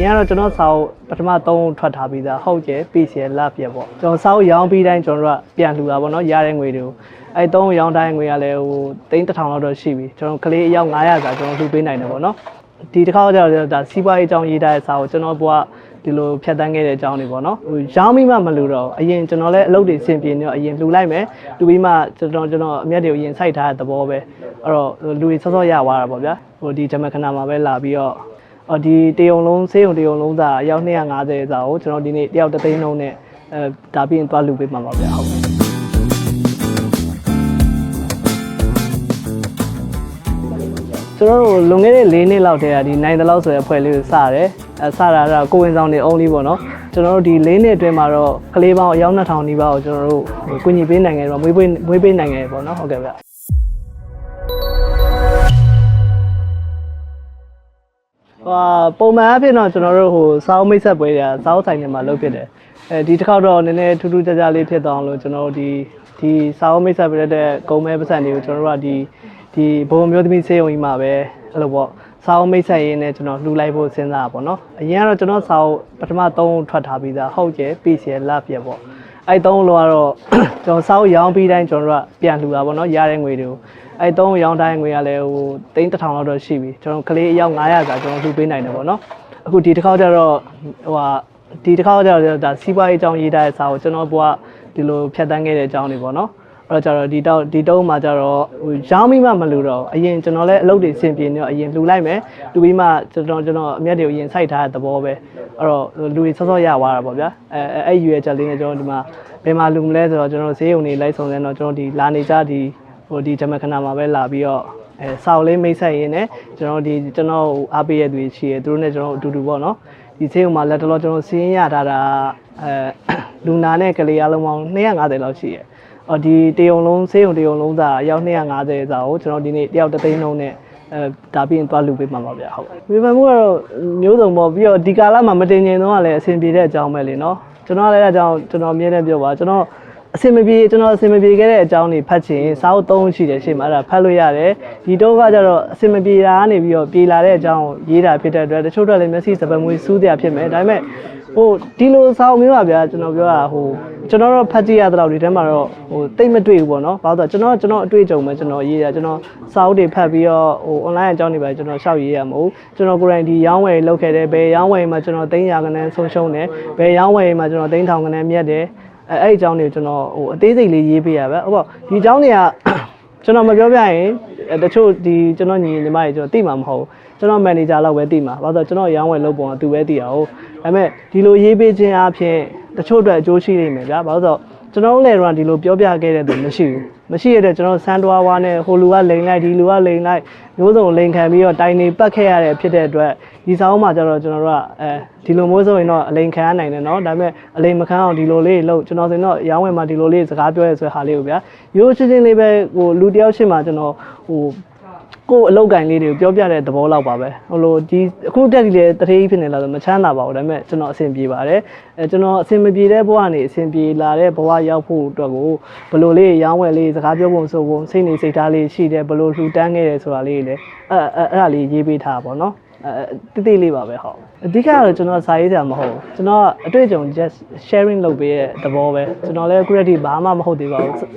ရင်ကတော့ကျွန်တော်စာအုပ်ပထမ3ထွက်ထားပြီးသားဟုတ်ကျဲ PCL လပြပေါ့ကျွန်တော်စာအုပ်ရောင်းပြီးတိုင်းကျွန်တော်တို့ကပြန်လှူတာပေါ့နော်ရတဲ့ငွေတွေကိုအဲ3ရောင်းတိုင်းငွေကလည်းဟိုသိန်း1000လောက်တော့ရှိပြီကျွန်တော်ကလေးအယောက်900စာကျွန်တော်လှူပေးနိုင်တယ်ပေါ့နော်ဒီတစ်ခါကျတော့ဒါစီးပွားရေးအကြောင်းရေးထားတဲ့စာကိုကျွန်တော်ဘွားဒီလိုဖြတ်တန်းခဲ့တဲ့အကြောင်းတွေပေါ့နော်ဟိုရောင်းပြီးမှမလှူတော့အရင်ကျွန်တော်လည်းအလုပ်တွေဆင်ပြေနေတော့အရင်လှူလိုက်မယ်လှူပြီးမှကျွန်တော်ကျွန်တော်အမျက်တွေကိုအရင်စိုက်ထားတဲ့သဘောပဲအဲ့တော့လူတွေစောစောရသွားတာပေါ့ဗျာဟိုဒီဂျမခဏမှာပဲလာပြီးတော့ အော်ဒီတယုံလုံးဆေးရုံတယုံလုံးသားအယောက်250စာကိုကျွန်တော်ဒီနေ့တယောက်တစ်သိန်းလုံးနဲ့အဲဒါပြီးရင်တွားလူပေးမှာပါဗျာဟုတ်ကျွန်တော်တို့လွန်ခဲ့တဲ့၄နှစ်လောက်တည်းကဒီနိုင်တလောက်ဆိုတဲ့အဖွဲ့လေးကိုစရတယ်အဲစတာကတော့ကိုဝင်ဆောင်နေ only ပေါ့နော်ကျွန်တော်တို့ဒီ၄နှစ်အတွင်းမှာတော့ကလေးပေါင်းအယောက်2000နီးပါးကိုကျွန်တော်တို့ကုညီပေးနိုင်ခဲ့တော့မွေးပေးမွေးပေးနိုင်ခဲ့ပေါ့နော်ဟုတ်ကဲ့ဗျ ဟိုပုံမှန်အဖြစ်တော့ကျွန်တော်တို့ဟိုစောင်းမိတ်ဆက်ပွဲတွေကစောင်းဆိုင်တွေမှာလုပ်ဖြစ်တယ်အဲဒီတစ်ခေါက်တော့နည်းနည်းထူးထူးခြားခြားလေးဖြစ်သွားအောင်လို့ကျွန်တော်တို့ဒီဒီစောင်းမိတ်ဆက်ပွဲတဲ့ဂုံမဲပတ်စံတွေကိုကျွန်တော်တို့ကဒီဒီဘုံမျိုးသမီးစေယုံကြီးမှာပဲအဲ့လိုပေါ့စောင်းမိတ်ဆက်ရင်းနဲ့ကျွန်တော်လှူလိုက်ဖို့စဉ်းစားတာပေါ့နော်အရင်ကတော့ကျွန်တော်စောင်းပထမ3ထွက်ထားပြီးသားဟုတ်ကျဲ PCL လပြပေါ့အဲ့3လုံးကတော့ကျွန်တော်စောင်းရောင်းပြီးတိုင်းကျွန်တော်တို့ကပြန်လှူတာပေါ့နော်ရတဲ့ငွေတွေကို အဲ့သုံးရောင်းတိုင်းငွေကလည်းဟိုသိန်း1000လောက်တော့ရှိပြီကျွန်တော်ကလေးအယောက်900စာကျွန်တော်လှူပေးနိုင်တယ်ပေါ့နော်အခုဒီတစ်ခေါက်ကျတော့ဟိုဟာဒီတစ်ခေါက်ကျတော့ဒါစီးပွားရေးအကြောင်းရေးထားတဲ့စာကိုကျွန်တော်ဘွားဒီလိုဖြတ်တန်းခဲ့တဲ့အကြောင်းတွေပေါ့နော်အဲ့တော့ကျတော့ဒီတော့ဒီတုံးမှာကျတော့ဟိုရောင်းပြီးမှမလှူတော့အရင်ကျွန်တော်လည်းအလုပ်တွေဆင်ပြေနေတော့အရင်လှူလိုက်မယ်လှူပြီးမှကျွန်တော်ကျွန်တော်အမျက်တွေကိုအရင်စိုက်ထားတဲ့သဘောပဲအဲ့တော့လူတွေစောစောရသွားတာပေါ့ဗျာအဲအဲ့ရွယ်ချက်လေးနဲ့ကျွန်တော်ဒီမှာဘယ်မှာလှူမလဲဆိုတော့ကျွန်တော်ဈေးရုံတွေလိုက်ဆောင်စမ်းတော့ကျွန်တော်ဒီလာနေကြဒီ ဟိုဒီဂျမခဏမှာပဲလာပြီးတော့အဲစာအုပ်လေးမိတ်ဆက်ရင်းနဲ့ကျွန်တော်ဒီကျွန်တော်အားပေးရတဲ့သူတွေရှိရသူတို့နဲ့ကျွန်တော်အတူတူပေါ့နော်ဒီဆေးုံမှာလက်တော်ကျွန်တော်စီးရင်ရထားတာအဲလူနာနဲ့ကလေးအလုံးပေါင်း250လောက်ရှိရအော်ဒီတယုံလုံးဆေးုံတယုံလုံးသားအယောက်250စာကိုကျွန်တော်ဒီနေ့တယောက်တစ်သိန်းလုံးနဲ့အဲဒါပြီးရင်တွားလူပေးမှာပါဗျာဟုတ်ဝေဖန်မှုကတော့မျိုးစုံပေါ့ပြီးတော့ဒီကာလမှာမတင်ငင်တော့ကလည်းအဆင်ပြေတဲ့အကြောင်းပဲလေနော်ကျွန်တော်လည်းအဲအကြောင်းကျွန်တော်မြင်နေပြောပါကျွန်တော် အစင်မပြေကျွန်တော်အစင်မပြေခဲ့တဲ့အကြောင်းတွေဖတ်ချင်စာအုပ်သုံးရှိတယ်ရှေ့မှာအဲ့ဒါဖတ်လို့ရတယ်ဒီတော့ကကျတော့အစင်မပြေတာကနေပြီးတော့ပြေလာတဲ့အကြောင်းကိုရေးတာဖြစ်တဲ့အတွက်တချို့တော့လည်းမျက်စိစပယ်မွေးစူးတရားဖြစ်မယ်ဒါပေမဲ့ဟိုဒီလိုစာအုပ်မျိုးပါဗျာကျွန်တော်ပြောတာဟိုကျွန်တော်တို့ဖတ်ကြည့်ရတဲ့တော့ဒီထဲမှာတော့ဟိုတိတ်မတွေ့ဘူးပေါ့နော်ဘာလို့ဆိုတော့ကျွန်တော်ကျွန်တော်အတွေ့အကြုံပဲကျွန်တော်ရေးတာကျွန်တော်စာအုပ်တွေဖတ်ပြီးတော့ဟို online အကြောင်းတွေပဲကျွန်တော်ရှောက်ရေးရမှာမဟုတ်ကျွန်တော်ကိုယ်တိုင်ဒီရောင်းဝယ်လုပ်ခဲ့တယ်ဘယ်ရောင်းဝယ်မှာကျွန်တော်သိန်းရာခဏဆုံးရှုံးတယ်ဘယ်ရောင်းဝယ်မှာကျွန်တော်သိန်းထောင်ခဏမြတ်တယ် အဲအဲ့ဒီအကြောင်းတွေကိုကျွန်တော်ဟိုအသေးစိတ်လေးရေးပေးရပဲဟုတ်ပါဒီအကြောင်းတွေကကျွန်တော်မပြောပြရင်အဲတချို့ဒီကျွန်တော်ညီညီမတွေကျွန်တော်သိမှာမဟုတ်ဘူးကျွန်တော်မန်နေဂျာလောက်ပဲသိမှာဘာလို့လဲဆိုတော့ကျွန်တော်ရောင်းဝယ်လုပ်ပုံကသူပဲသိရအောင်ဒါပေမဲ့ဒီလိုရေးပေးခြင်းအပြင်တချို့အတွက်အကျိုးရှိနေမယ်ဗျာဘာလို့လဲဆိုတော့ကျွန်တော်တို့လည်းတော့ဒီလိုပြောပြခဲ့တဲ့သူမရှိဘူး မရှိရတဲ့ကျွန်တော်ဆန်တွားဝါနဲ့ဟိုလူကလိန်လိုက်ဒီလူကလိန်လိုက်မျိုးစုံလိန်ခံပြီးတော့တိုင်နေပတ်ခဲ့ရတဲ့ဖြစ်တဲ့အတွက်ဒီဆောင်မှာကျတော့ကျွန်တော်တို့ကအဲဒီလိုမျိုးဆိုရင်တော့အလိန်ခံရနိုင်တယ်เนาะဒါပေမဲ့အလိန်မခံအောင်ဒီလိုလေးလို့ကျွန်တော်ဆိုရင်တော့ရောင်းဝယ်မှာဒီလိုလေးစကားပြောရဲဆိုတဲ့ဟာလေးကိုဗျာရိုးချင်းချင်းလေးပဲဟိုလူတယောက်ရှင်းမှာကျွန်တော်ဟို ကိုယ်အလောက်ကင်လေးတွေကိုပြောပြတဲ့သဘောလောက်ပါပဲဟိုလိုဒီအခုတက်ဒီလေတထေးကြီးဖြစ်နေလာဆိုမချမ်းသာပါဘူးဒါပေမဲ့ကျွန်တော်အဆင်ပြေပါတယ်အဲကျွန်တော်အဆင်မပြေတဲ့ဘဝကနေအဆင်ပြေလာတဲ့ဘဝရောက်ဖို့အတွက်ကိုဘယ်လိုလေးရောင်းဝယ်လေးစကားပြောပုံဆိုပုံစိတ်နေစိတ်ထားလေးရှိတယ်ဘယ်လိုလှူတန်းခဲ့တယ်ဆိုတာလေးလေအဲအဲအဲ့ဒါလေးရေးပေးထားပါတော့အဲတိတိလေးပါပဲဟုတ်အဓိကတော့ကျွန်တော်စာရေးစရာမဟုတ်ဘူးကျွန်တော်အတွေ့အကြုံ just sharing လုပ်ပေးတဲ့သဘောပဲကျွန်တော်လည်းအခုတည်းဘာမှမဟုတ်သေးပါဘူးဟို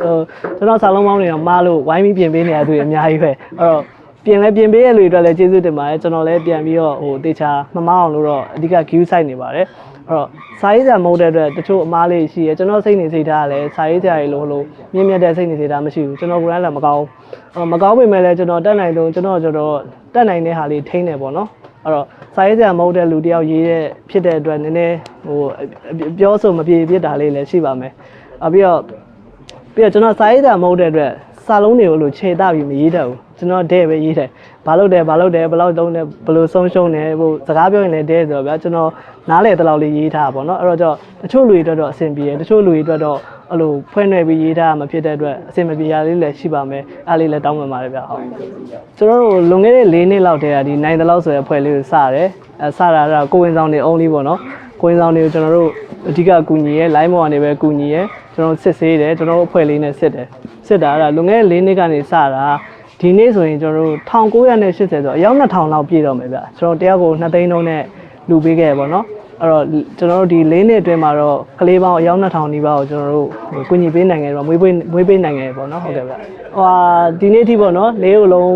ကျွန်တော်စာလုံးပေါင်းတွေတော့မားလို့ဝိုင်းပြီးပြင်ပေးနေရသူတွေအများကြီးပဲအဲ့တော့ ပြင်လဲပြင်ပေးရလူတွေအတွက်လည်းကျေးဇူးတင်ပါတယ်ကျွန်တော်လည်းပြန်ပြီးတော့ဟိုတေချာမမအောင်လို့တော့အဓိက queue site နေပါတယ်အဲ့တော့စာရေးစရာမဟုတ်တဲ့အတွက်တချို့အမားလေးရှိရဲကျွန်တော်စိတ်နေစိတ်ထားကလည်းစာရေးစရာတွေလို့လို့မြင့်မြတ်တဲ့စိတ်နေစိတ်ထားမရှိဘူးကျွန်တော်ကိုယ်တိုင်လည်းမကောင်းဘူးမကောင်းပေမဲ့လည်းကျွန်တော်တက်နိုင်တော့ကျွန်တော်ကျွန်တော်တက်နိုင်တဲ့ဟာလေးထိန်းတယ်ပေါ့နော်အဲ့တော့စာရေးစရာမဟုတ်တဲ့လူတယောက်ရေးတဲ့ဖြစ်တဲ့အတွက်နည်းနည်းဟိုပြောဆိုမပြေပြစ်တာလေးလည်းရှိပါမယ်အပြီးတော့ပြီးတော့ကျွန်တော်စာရေးစရာမဟုတ်တဲ့အတွက်စာလုံးတွေကိုလို့ခြေတပြီးမရေးတတ်ဘူး ကျွန်တော်တဲ့ပဲရေးတယ်ဘာလို့တယ်ဘာလို့တယ်ဘယ်လောက်တုံးတယ်ဘယ်လိုဆုံးရှုံးတယ်ဟိုစကားပြောရင်လည်းတဲ့ဆိုတော့ဗျာကျွန်တော်နားလေတလောက်လေးရေးထားပါဘောเนาะအဲ့တော့ကျတော့တချို့လူတွေအတွက်တော့အဆင်ပြေတယ်တချို့လူတွေအတွက်တော့အဲ့လိုဖွဲ့နှဲပြီးရေးထားမှဖြစ်တဲ့အတွက်အဆင်မပြေရလေးလည်းရှိပါမယ်အဲ့လေးလည်းတောင်းပန်ပါတယ်ဗျာဟုတ်ကျွန်တော်တို့လွန်ခဲ့တဲ့၄နှစ်လောက်တည်းကဒီနိုင်တလောက်ဆိုတဲ့ဖွဲ့လေးကိုစရတယ်အဲစတာကတော့ကိုဝင်ဆောင်နေ only ပေါ့နော်ကိုဝင်ဆောင်တွေကိုကျွန်တော်တို့အဓိကကူညီရဲ line ပေါ်ကနေပဲကူညီရဲကျွန်တော်စစ်ဆေးတယ်ကျွန်တော်တို့အဖွဲ့လေးနဲ့စစ်တယ်စစ်တာကလွန်ခဲ့တဲ့၄နှစ်ကနေစတာ ဒီနေ့ဆိုရင်ကျွန်တော်တို့1980ဆိုအယောက်2000လောက်ပြည့်တော့မယ်ဗျကျွန်တော်တယောက်ကို2သိန်းလုံးနဲ့လူပေးခဲ့ပေါ့နော်အဲ့တော့ကျွန်တော်တို့ဒီ၄နှစ်အတွင်းမှာတော့ကလေးပေါင်းအယောက်2000နီးပါးကိုကျွန်တော်တို့ကုညီပေးနိုင်ခဲ့တော့မွေးပေးမွေးပေးနိုင်ခဲ့ပေါ့နော်ဟုတ်ကဲ့ဗျဟိုဟာဒီနေ့အထိပေါ့နော်လေးကိုလုံး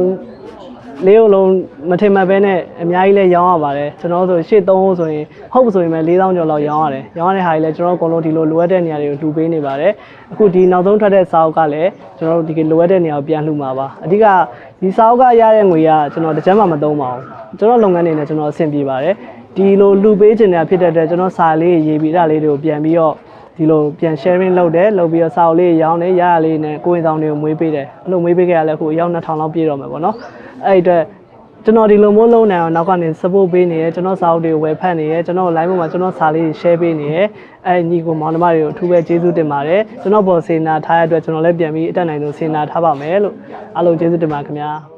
လေးကိုလုံးမထင်မှတ်ပဲနဲ့အများကြီးလဲရောင်းရပါတယ်ကျွန်တော်တို့ဆိုရှေ့3ဟုတ်ဆိုရင်ဟုတ်ဆိုရင်ပဲ4000ကျော်လောက်ရောင်းရတယ်ရောင်းရတဲ့ဟာကြီးလဲကျွန်တော်တို့အကုန်လုံးဒီလိုလိုအပ်တဲ့နေရာတွေကိုလှူပေးနေပါတယ်အခုဒီနောက်ဆုံးထွက်တဲ့စာအုပ်ကလည်းကျွန်တော်တို့ဒီလိုအပ်တဲ့နေရာကိုပြန်လှူမှာပါအဓိကဒီစာအုပ်ကရတဲ့ငွေကကျွန်တော်တစ်ချက်မှမသုံးပါဘူးကျွန်တော်လုပ်ငန်းနေနဲ့ကျွန်တော်အဆင်ပြေပါတယ်ဒီလိုလှူပေးခြင်းတွေဖြစ်တဲ့အတွက်ကျွန်တော်စာလေးရေးပြီးအဲ့ဒါလေးတွေကိုပြန်ပြီးတော့ ဒီလိုပြန် sharing လုပ်တယ်လုပ်ပြီးတော့စာအုပ်လေးရောင်းတယ်ရရလေးနဲ့ကိုယ်ဝင်ဆောင်တွေကိုမွေးပေးတယ်အဲ့လိုမွေးပေးခဲ့ရလဲအခုအယောက်2000လောက်ပြည့်တော့မယ်ပေါ့နော်အဲ့ဒီအတွက်ကျွန်တော်ဒီလိုမျိုးလုံးနေအောင်နောက်ကနေ support ပေးနေရယ်ကျွန်တော်စာအုပ်တွေကိုဝယ်ဖတ်နေရယ်ကျွန်တော် live ပေါ်မှာကျွန်တော်စာလေးတွေ share ပေးနေရယ်အဲညီကိုမောင်နှမတွေကိုအထူးပဲကျေးဇူးတင်ပါတယ်ကျွန်တော်ပေါ်စေနာထားရတဲ့အတွက်ကျွန်တော်လည်းပြန်ပြီးအတက်နိုင်ဆုံးစေနာထားပါမယ်လို့အားလုံးကျေးဇူးတင်ပါခင်ဗျာ